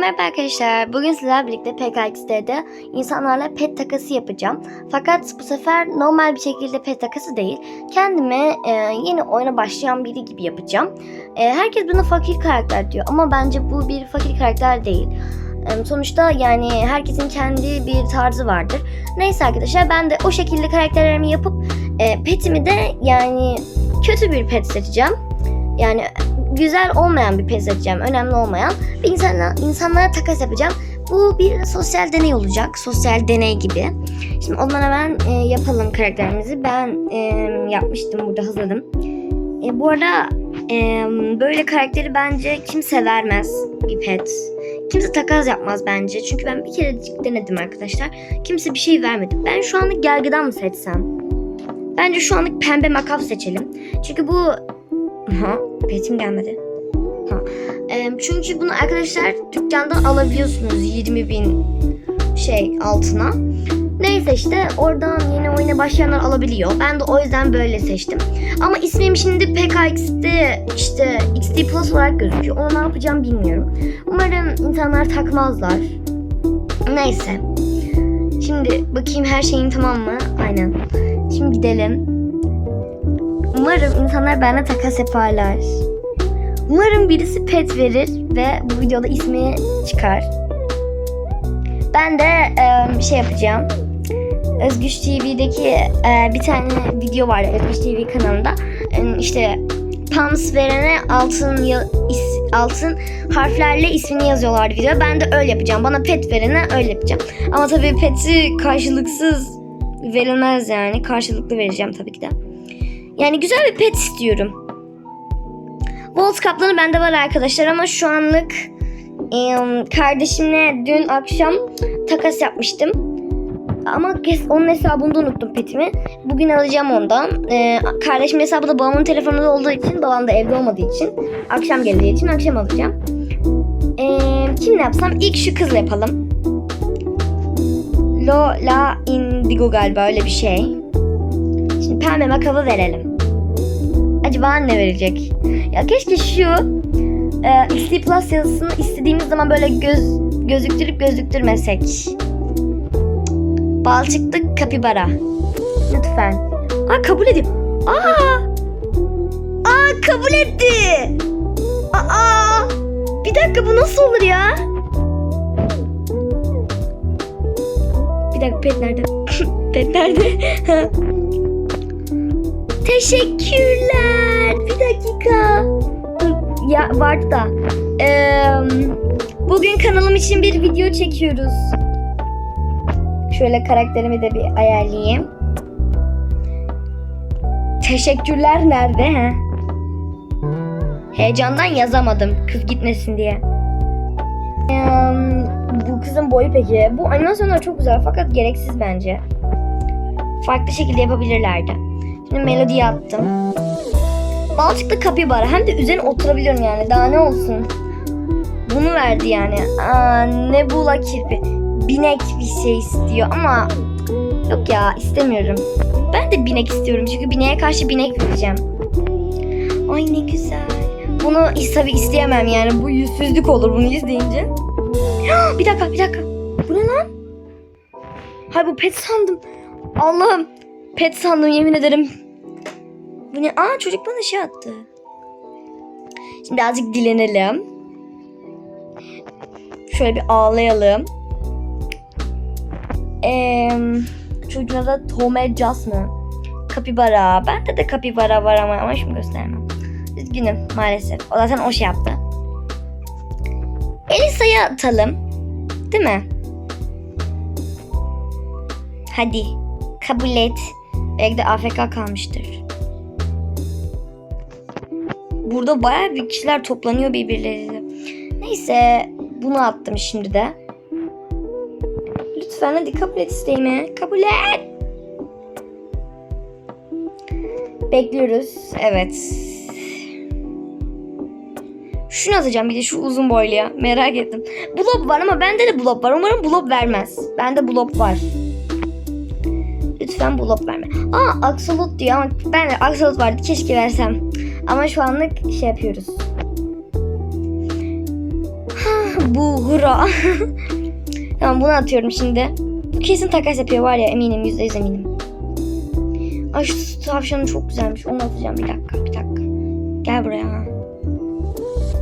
Merhaba arkadaşlar. Bugün sizlerle birlikte PKX'de insanlarla pet takası yapacağım. Fakat bu sefer normal bir şekilde pet takası değil. Kendime e, yeni oyuna başlayan biri gibi yapacağım. E, herkes buna fakir karakter diyor ama bence bu bir fakir karakter değil. E, sonuçta yani herkesin kendi bir tarzı vardır. Neyse arkadaşlar ben de o şekilde karakterlerimi yapıp e, petimi de yani kötü bir pet seçeceğim. Yani güzel olmayan bir pet seçeceğim. Önemli olmayan ve insana, insanlara takas yapacağım. Bu bir sosyal deney olacak. Sosyal deney gibi. Şimdi o zaman hemen e, yapalım karakterimizi. Ben e, yapmıştım burada hazırladım. E, bu arada e, böyle karakteri bence kimse vermez bir pet. Kimse takas yapmaz bence. Çünkü ben bir kere denedim arkadaşlar. Kimse bir şey vermedi. Ben şu anlık gergedan mı seçsem? Bence şu anlık pembe makaf seçelim. Çünkü bu... Petim gelmedi. Ha. Ee, çünkü bunu arkadaşlar dükkandan alabiliyorsunuz 20 bin şey altına. Neyse işte oradan yeni oyuna başlayanlar alabiliyor. Ben de o yüzden böyle seçtim. Ama ismim şimdi PKX'de işte XD Plus olarak gözüküyor. Onu ne yapacağım bilmiyorum. Umarım insanlar takmazlar. Neyse. Şimdi bakayım her şeyin tamam mı? Aynen. Şimdi gidelim. Umarım insanlar bana takas yaparlar. Umarım birisi pet verir ve bu videoda ismi çıkar. Ben de e, şey yapacağım. Özgüç TV'deki e, bir tane video var Özgüç TV kanalında. E, işte Pams verene altın is- altın harflerle ismini yazıyorlardı video. Ben de öyle yapacağım. Bana pet verene öyle yapacağım. Ama tabii peti karşılıksız verilmez yani. Karşılıklı vereceğim tabii ki de. Yani güzel bir pet istiyorum. Volt kaplanı bende var arkadaşlar ama şu anlık em, kardeşimle dün akşam takas yapmıştım. Ama onun hesabında unuttum petimi. Bugün alacağım ondan. Ee, kardeşimin hesabı da babamın telefonunda olduğu için, babam da evde olmadığı için, akşam geldiği için akşam alacağım. Ee, kimle yapsam? İlk şu kızla yapalım. Lola Indigo galiba öyle bir şey. Şimdi pembe makavı verelim. Acaba ne verecek? Ya keşke şu e, XD yazısını istediğimiz zaman böyle göz gözüktürüp gözüktürmesek. Balçıklı kapibara. Lütfen. Aa kabul edeyim. Aa! Aa kabul etti. Aa! Bir dakika bu nasıl olur ya? Bir dakika pet nerede? pet nerede? Teşekkürler. Bir dakika. Ya vardı da. Ee, bugün kanalım için bir video çekiyoruz. Şöyle karakterimi de bir ayarlayayım. Teşekkürler nerede he? Heyecandan yazamadım kız gitmesin diye. Ee, bu kızın boyu peki. Bu animasyonlar çok güzel fakat gereksiz bence. Farklı şekilde yapabilirlerdi. Şimdi melodiyi attım. Balçıklı kapibara. Hem de üzerine oturabiliyorum yani. Daha ne olsun. Bunu verdi yani. Aa, Nebula kirpi. Binek bir şey istiyor ama yok ya istemiyorum. Ben de binek istiyorum çünkü bineğe karşı binek vereceğim. Ay ne güzel. Bunu tabii isteyemem yani. Bu yüzsüzlük olur bunu izleyince. bir dakika bir dakika. Bu ne lan? Hay bu pet sandım. Allah'ım. Pet sandım yemin ederim. Bu ne? Aa çocuk bana şey attı. Şimdi birazcık dilenelim. Şöyle bir ağlayalım. Ee, çocuğun adı Tome Jas mı? Kapibara. Bende de kapibara var ama, ama şimdi göstermem. Üzgünüm maalesef. O zaten o şey yaptı. Elisa'ya atalım. Değil mi? Hadi. Kabul et. Belki de AFK kalmıştır. Burada bayağı bir kişiler toplanıyor birbirleriyle. Neyse bunu attım şimdi de. Lütfen hadi kabul et isteğimi. Kabul et. Bekliyoruz. Evet. Şunu atacağım bir de şu uzun boyluya. Merak ettim. Blob var ama bende de blob var. Umarım blob vermez. Bende blob var. Lütfen blob verme. Aa aksolot diyor ama ben de aksolot vardı. Keşke versem. Ama şu anlık şey yapıyoruz. buhra. tamam bunu atıyorum şimdi. Bu kesin takas yapıyor var ya eminim yüzde yüz eminim. Ay şu tavşanı çok güzelmiş. Onu atacağım bir dakika bir dakika. Gel buraya.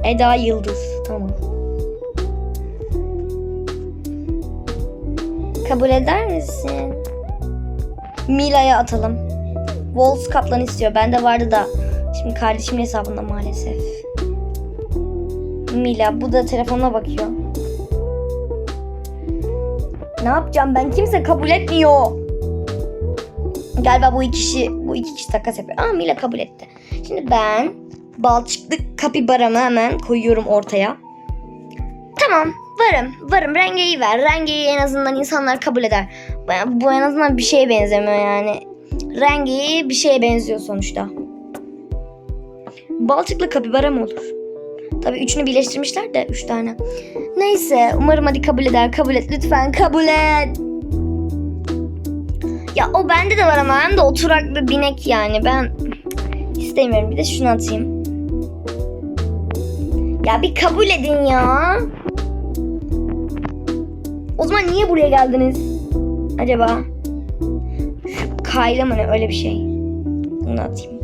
Eda Yıldız. Tamam. Kabul eder misin? Mila'ya atalım. Wolves kaplan istiyor. Bende vardı da. Şimdi kardeşimin hesabında maalesef. Mila bu da telefonuna bakıyor. Ne yapacağım ben? Kimse kabul etmiyor. Galiba bu iki kişi bu iki kişi takas yapıyor. Aa Mila kabul etti. Şimdi ben balçıklı kapibaramı hemen koyuyorum ortaya. Tamam varım varım rengeyi ver. Rengeyi en azından insanlar kabul eder. Bu- en azından bir şeye benzemiyor yani. Rengeyi bir şeye benziyor sonuçta. Balçıklı kapibara mı olur? Tabii üçünü birleştirmişler de üç tane. Neyse umarım hadi kabul eder. Kabul et lütfen kabul et. Ya o bende de var ama hem de oturaklı binek yani. Ben istemiyorum. Bir de şunu atayım. Ya bir kabul edin ya. O zaman niye buraya geldiniz? Acaba? Şu kayla mı ne öyle bir şey. Bunu atayım.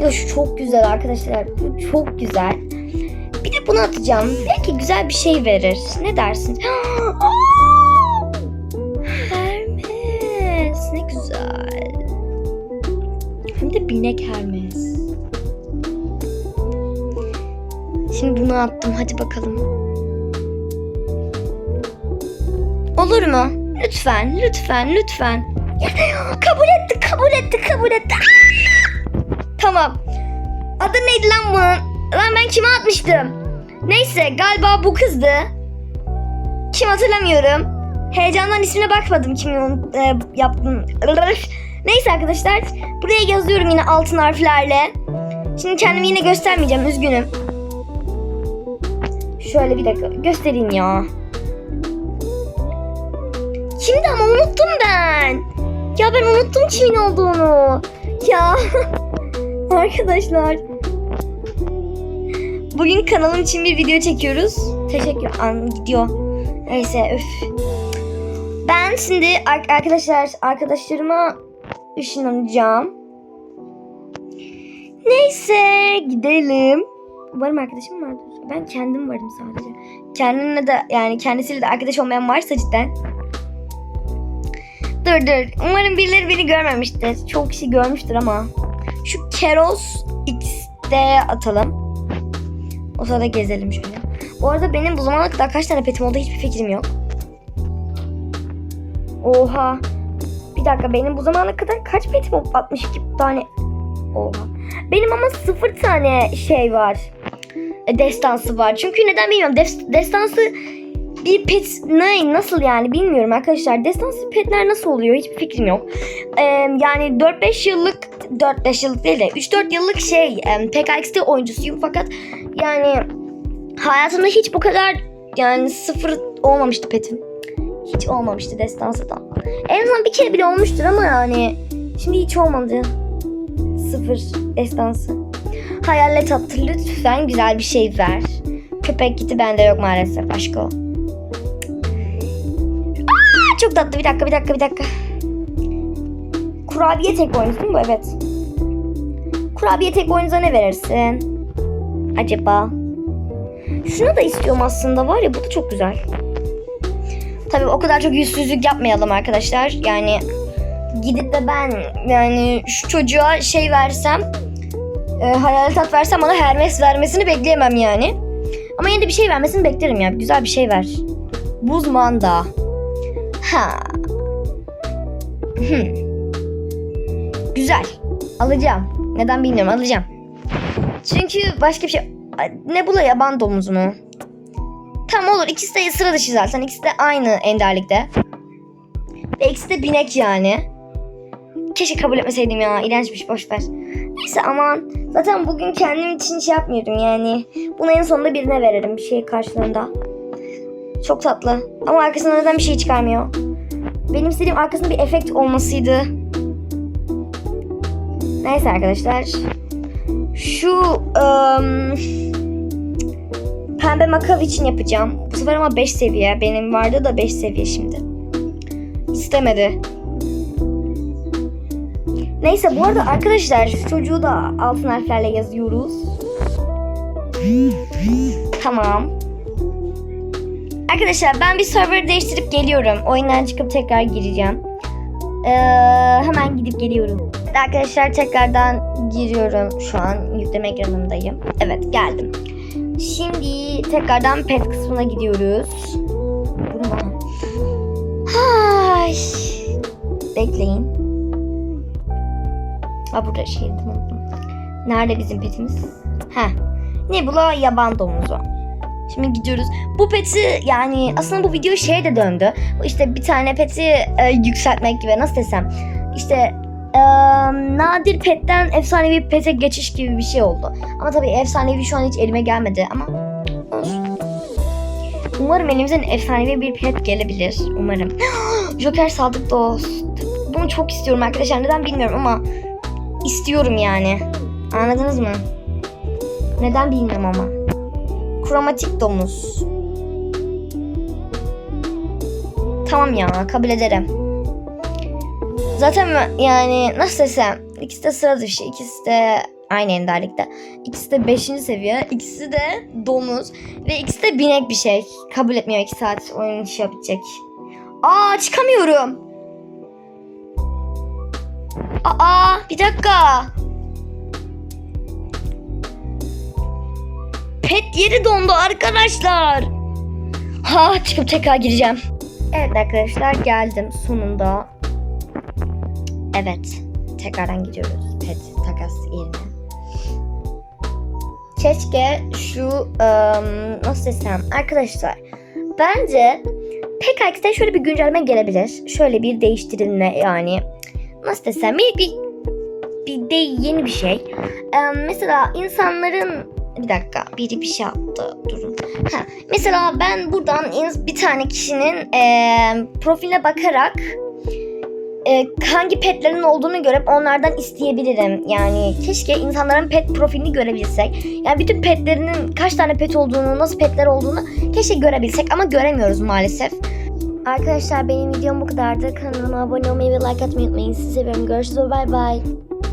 Ya şu çok güzel arkadaşlar. Bu çok güzel. Bir de bunu atacağım. Belki güzel bir şey verir. Ne dersin? Aa! Hermes. Ne güzel. Hem de binek Hermes. Şimdi bunu attım. Hadi bakalım. Olur mu? Lütfen, lütfen, lütfen. kabul etti, kabul etti, kabul etti. Tamam. Adı neydi lan bunun? Lan ben kime atmıştım? Neyse galiba bu kızdı. Kim hatırlamıyorum. Heyecandan ismine bakmadım kimin e, yaptım. Neyse arkadaşlar buraya yazıyorum yine altın harflerle. Şimdi kendimi yine göstermeyeceğim üzgünüm. Şöyle bir dakika göstereyim ya. Ya ben unuttum kimin olduğunu. Ya arkadaşlar. Bugün kanalım için bir video çekiyoruz. Teşekkür an gidiyor. Neyse öf. Ben şimdi ar- arkadaşlar arkadaşlarıma ışınlanacağım. Neyse gidelim. Umarım arkadaşım vardır. Ben kendim varım sadece. Kendimle de yani kendisiyle de arkadaş olmayan varsa cidden. Dur dur. Umarım birileri beni görmemiştir. Çok kişi görmüştür ama. Şu Keros X'de atalım. O sırada gezelim şöyle. Bu arada benim bu zamana kadar kaç tane petim oldu hiçbir fikrim yok. Oha. Bir dakika benim bu zamana kadar kaç petim oldu? 62 tane. Oha. Benim ama sıfır tane şey var. E, Destansı var. Çünkü neden bilmiyorum. Des- destansı bir pet ne nasıl yani bilmiyorum arkadaşlar. Destansı petler nasıl oluyor hiçbir fikrim yok. Ee, yani 4-5 yıllık 4-5 yıllık değil de 3-4 yıllık şey e, PKX'de oyuncusuyum fakat yani hayatımda hiç bu kadar yani sıfır olmamıştı petim. Hiç olmamıştı destansıdan. En azından bir kere bile olmuştur ama yani şimdi hiç olmadı. Sıfır destansı. Hayalet attı lütfen güzel bir şey ver. Köpek gitti bende yok maalesef aşk. Çok tatlı bir dakika bir dakika bir dakika. Kurabiye tek oyuncu değil mi bu? Evet. Kurabiye tek oyuncuza ne verirsin? Acaba? Şunu da istiyorum aslında var ya bu da çok güzel. Tabii o kadar çok yüzsüzlük yapmayalım arkadaşlar. Yani gidip de ben yani şu çocuğa şey versem e, hayalet tat versem ona Hermes vermesini bekleyemem yani. Ama yine de bir şey vermesini beklerim ya. Güzel bir şey ver. Buz manda. Ha. Hmm. Güzel. Alacağım. Neden bilmiyorum alacağım. Çünkü başka bir şey... Ne bula yaban domuzunu. Tamam olur ikisi de sıra dışı zaten. İkisi de aynı enderlikte. Ve ikisi de binek yani. Keşke kabul etmeseydim ya. İğrençmiş boşver. Neyse aman. Zaten bugün kendim için şey yapmıyordum yani. Bunu en sonunda birine veririm bir şey karşılığında. Çok tatlı. Ama arkasından neden bir şey çıkarmıyor. Benim istediğim arkasında bir efekt olmasıydı. Neyse arkadaşlar. Şu ım, pembe makav için yapacağım. Bu sefer ama 5 seviye. Benim vardı da 5 seviye şimdi. İstemedi. Neyse bu arada arkadaşlar şu çocuğu da altın harflerle yazıyoruz. Tamam. Arkadaşlar ben bir server değiştirip geliyorum. Oyundan çıkıp tekrar gireceğim. Ee, hemen gidip geliyorum. Arkadaşlar tekrardan giriyorum. Şu an yükleme ekranındayım. Evet geldim. Şimdi tekrardan pet kısmına gidiyoruz. Bu ne lan? Ay. Bekleyin. Ha burada şey unuttum. Nerede bizim petimiz? Ha. Nebula yaban domuzu. Şimdi gidiyoruz. Bu peti yani aslında bu video şeye de döndü. İşte bir tane peti e, yükseltmek gibi nasıl desem. İşte e, nadir petten efsanevi pete geçiş gibi bir şey oldu. Ama tabii efsanevi şu an hiç elime gelmedi ama olsun. Umarım elimizden efsanevi bir pet gelebilir. Umarım. Joker Sadık Dost. Bunu çok istiyorum arkadaşlar. Neden bilmiyorum ama istiyorum yani. Anladınız mı? Neden bilmiyorum ama. Kromatik domuz. Tamam ya kabul ederim. Zaten yani nasıl desem ikisi de sıra dışı ikisi de aynı enderlikte. İkisi de 5. seviye ikisi de domuz ve ikisi de binek bir şey. Kabul etmiyor 2 saat oyun iş yapacak. Aa çıkamıyorum. Aa bir dakika. Pet yeri dondu arkadaşlar. Ha çıkıp tekrar gireceğim. Evet arkadaşlar geldim sonunda. Evet tekrardan gidiyoruz pet takas yerine. Keşke şu ım, nasıl desem arkadaşlar bence PKX'de şöyle bir güncelleme gelebilir. Şöyle bir değiştirilme yani nasıl desem bir, bir, bir de yeni bir şey. Em, mesela insanların bir dakika biri bir şey yaptı durun. Ha, mesela ben buradan bir tane kişinin e, profiline bakarak e, hangi petlerin olduğunu görüp onlardan isteyebilirim. Yani keşke insanların pet profilini görebilsek. Yani bütün petlerinin kaç tane pet olduğunu, nasıl petler olduğunu keşke görebilsek ama göremiyoruz maalesef. Arkadaşlar benim videom bu kadardı. Kanalıma abone olmayı ve like atmayı unutmayın. Sizi seviyorum. Görüşürüz. Bye bye.